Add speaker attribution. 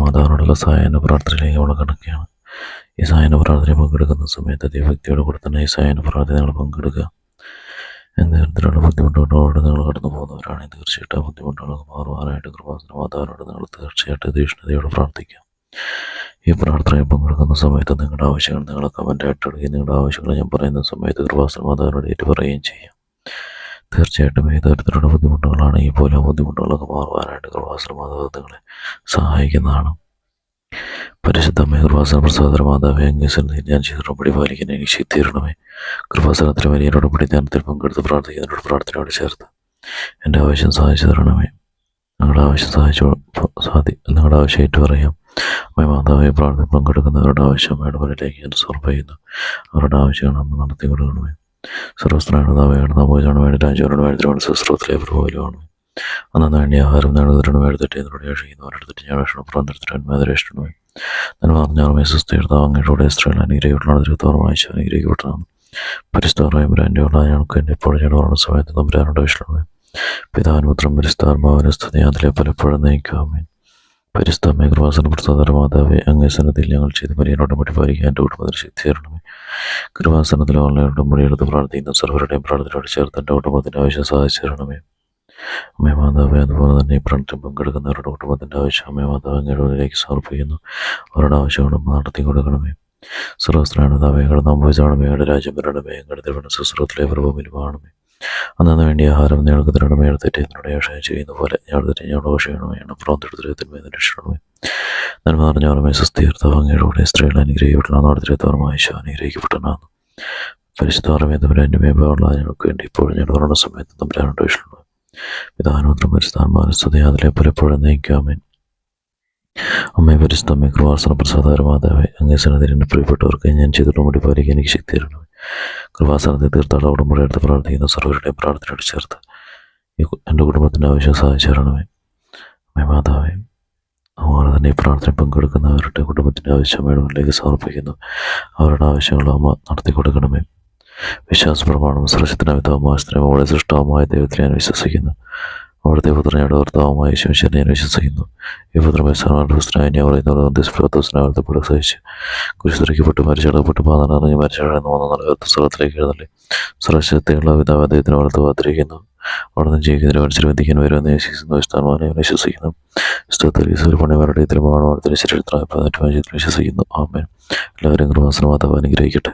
Speaker 1: മാതാവിനോടുള്ള സായന പ്രാർത്ഥനയിലേക്ക് അവൾ കടക്കുകയാണ്. ഈ സായന പ്രാർത്ഥന പങ്കെടുക്കുന്ന സമയത്ത് അതേ വ്യക്തിയോട് കൂടെ തന്നെ ഈ സായന പ്രാർത്ഥനകൾ പങ്കെടുക്കുക. എന്ത് തരത്തിലുള്ള ബുദ്ധിമുട്ടുകളോട് നിങ്ങൾ കടന്നു പോകുന്നവരാണെങ്കിൽ തീർച്ചയായിട്ടും ആ ബുദ്ധിമുട്ടുകളൊക്കെ മാറുവാനായിട്ട് കൃപാസന മാതാവിനോട് നിങ്ങൾ തീർച്ചയായിട്ടും തീഷ്ണതയോട് പ്രാർത്ഥിക്കാം. ഈ പ്രാർത്ഥനയിൽ പങ്കെടുക്കുന്ന സമയത്ത് നിങ്ങളുടെ ആവശ്യങ്ങൾ നിങ്ങൾ കമന്റായിട്ട് ഇടുകയും നിങ്ങളുടെ ആവശ്യങ്ങൾ ഞാൻ പറയുന്ന സമയത്ത് കൃപാസന മാതാവിനോട് ഏറ്റു പറയുകയും ചെയ്യാം. തീർച്ചയായിട്ടും ഏത് തരത്തിലുള്ള ബുദ്ധിമുട്ടുകളാണെങ്കിൽ പോലും പോലെ ബുദ്ധിമുട്ടുകളൊക്കെ മാറുവാനായിട്ട് കൃപാസന നിങ്ങളെ സഹായിക്കുന്നതാണ്. പരിശുദ്ധമേ കൃപാസന പ്രസാദര മാതാവേ അംഗീസനത്തിൽ ഞാൻ ശിഖരണപ്പടി പാലിക്കാൻ എനിക്ക് ശക്തിയിരണമേ കൃപാസനത്തിന് വലിയ ഉടമ്പടി ധ്യാനത്തിൽ പങ്കെടുത്ത് പ്രാർത്ഥിക്കുന്നതിനോട് പ്രാർത്ഥനയോട് ചേർത്ത് എന്റെ ആവശ്യം സഹായിച്ചു തരണമേ. നിങ്ങളുടെ ആവശ്യം സഹായിച്ചു സാധി നിങ്ങളുടെ ആവശ്യമായിട്ട് പറയാം അമ്മ മാതാവെ പ്രാർത്ഥന പങ്കെടുക്കുന്നവരുടെ ആവശ്യം ഇടപെടലേക്ക് ഞാൻ ചെയ്യുന്നു അവരുടെ ആവശ്യങ്ങൾ അമ്മ നടത്തി കൊടുക്കണമേ സർവസ്ത്രനാണ് താവയാണ് നമോചാണ് വേണ്ടി രാജ്യവരുടെ വേണ്ടതിനാണ് ശസ്ത്രത്തിലെ പ്രഭുവിലുമാണ് അന്നു വേണ്ടി ആഹാരം നേടുന്നതിന് വേണ്ടത്തിട്ട് എന്നോട് യാഷിക്കുന്നവരുടെ തെറ്റ് ഞാൻ വിഷണം പുറത്തെടുത്തിട്ട് മേധരേഷ്ടണമേ ഞാൻ പറഞ്ഞാർമേ സുസ്ഥീർത്താവ് അങ്ങയുടെ സ്ത്രീകൾ അനുഗ്രഹിക്കപ്പെട്ടാണ് തിരുത്തോറം ഉള്ള ഞങ്ങൾക്ക് എന്റെ ഞാൻ സമയത്ത് നമ്പരാനുണ്ട് വിഷണമേ പിതാനുപുത്രം പരിസ്ഥാത്മാവിനെ സ്തുതി അതിലെ പലപ്പോഴും നയിക്കാമേ പരിസ്ഥമേ കൃപാസന പ്രസാദ മാതാവേ അങ്ങേ സന്നദ്ധയിൽ ഞങ്ങൾ ചെയ്ത് പരിഹാരോടെ പരിപാലിക്കാൻ എന്റെ കുടുംബത്തിന് ശക്തി തരണമേ കൃപാസനത്തിൽ ഓൺലൈനോട് എടുത്ത് പ്രാർത്ഥിക്കുന്ന. സർവരുടെയും പ്രാർത്ഥനയോട് ചേർത്ത് എന്റെ കുടുംബത്തിന്റെ ആവശ്യം സഹായിച്ചു തരണമേ അമ്മേ മാതാവേ അതുപോലെ തന്നെ ഈ പ്രണത്തിൽ പങ്കെടുക്കുന്നവരുടെ കുടുംബത്തിന്റെ ആവശ്യം അമ്മേ മാതാവ് അങ്ങയുടെ സമർപ്പിക്കുന്നു. അവരുടെ ആവശ്യങ്ങളും നടത്തി കൊടുക്കണമേ. സർവസ്ത്രാണ് താവേ കടന്നു പോയിച്ചാണമേ ഞങ്ങളുടെ രാജ്യം വരണമേ ഞങ്ങളുടെ തിരുവനന്തപുരം സുസ്രത്തിലെ പ്രഭുവിലുമാണമേ അന്നു വേണ്ടി ആഹാരം ഞങ്ങൾക്ക് തരണമേ എടുത്തിട്ട് എന്നോട് യാഷയം ചെയ്യുന്ന പോലെ ഞാൻ തെറ്റി ഞങ്ങളുടെ ഓഷയണമേണം എണ്ണം പ്രോന്തെടുത്തിരത്തിന്മേ രക്ഷണമേ നന്മ പറഞ്ഞ ഓർമ്മയെ സുസ്ഥീർത്താവ് അങ്ങയുടെ കൂടെ സ്ത്രീകൾ അനുഗ്രഹിക്കപ്പെട്ടാണ് നടത്തിരത്തോർമായ ഈശോ അനുഗ്രഹിക്കപ്പെട്ടനാണ് പരിശുദ്ധ ഓർമ്മയെ തമ്മിൽ എന്റെ മേമ്പുള്ള ഞങ്ങൾക്ക് വേണ്ടി ഇപ്പോഴും ഞങ്ങൾ പറഞ്ഞ സമയത്ത് തമ്മിലാനുണ്ട് വിഷ്ണു പിതാനോത്രം പരിസ്ഥാനമാനസ്തുതി അതിലെ പലപ്പോഴും നയിക്കാമേൻ അമ്മയെ പരിസ്ഥമ്മ കൃപാസന പ്രസാദാര മാതാവേ അങ്ങേ എന്റെ പ്രിയപ്പെട്ടവർക്ക് ഞാൻ ചെയ്തിട്ടും മുടി പാലിക്കാൻ എനിക്ക് ശക്തി തരണമേ. കൃപാസനത്തെ തീർത്ഥാട ഉടമ്പടി എടുത്ത് പ്രാർത്ഥിക്കുന്ന. സർവരുടെയും പ്രാർത്ഥനയോട് ചേർത്ത് എന്റെ കുടുംബത്തിന്റെ ആവശ്യം സഹായിച്ചേരണമേ. അമ്മ മാതാവേ അതുപോലെ തന്നെ ഈ പ്രാർത്ഥന പങ്കെടുക്കുന്നവരുടെ കുടുംബത്തിന്റെ ആവശ്യം വേണമെങ്കിലേക്ക് സമർപ്പിക്കുന്നു. അവരുടെ ആവശ്യങ്ങൾ അമ്മ നടത്തി കൊടുക്കണമേ. വിശ്വാസപ്രമാണം പ്രമാണം സുരക്ഷിതന വിധവമാസത്തിനും അവളെ സൃഷ്ടവുമായ ദൈവത്തിൽ ഞാൻ വിശ്വസിക്കുന്നു. അവിടുത്തെ പുത്രനയുടെ ഭർത്താവുമായ ശിവശനെ ഞാൻ വിശ്വസിക്കുന്നു ഈ പുത്രമേശ്വരനായി പറയുന്നവരുടെ സഹിച്ച് കുരിശിറക്കപ്പെട്ട് മരിച്ചടപ്പെട്ട് പാതനറിഞ്ഞ് മരിച്ചടന്ന് വന്ന നാല് സ്ഥലത്തിലേക്ക് എഴുന്നള്ളി സുരക്ഷിതയുള്ള പിതാവ് അദ്ദേഹത്തിന് വളർത്ത് കാത്തിരിക്കുന്നു അവിടെ നിന്ന് ജീവിക്കുന്നതിന് മനുഷ്യർ ബന്ധിക്കാൻ വരുമെന്ന് വിശ്വസിക്കുന്നു വിഷ്ണുമാനെ വിശ്വസിക്കുന്നു വിശ്വത്തിൽ പണിമാരുടെ ഇതിലുമാണ് വളർത്തിന് ശരീരത്തിനായി വിശ്വസിക്കുന്നു ആമേൻ എല്ലാവരും കൃപാസനമാതാവ് അനുഗ്രഹിക്കട്ടെ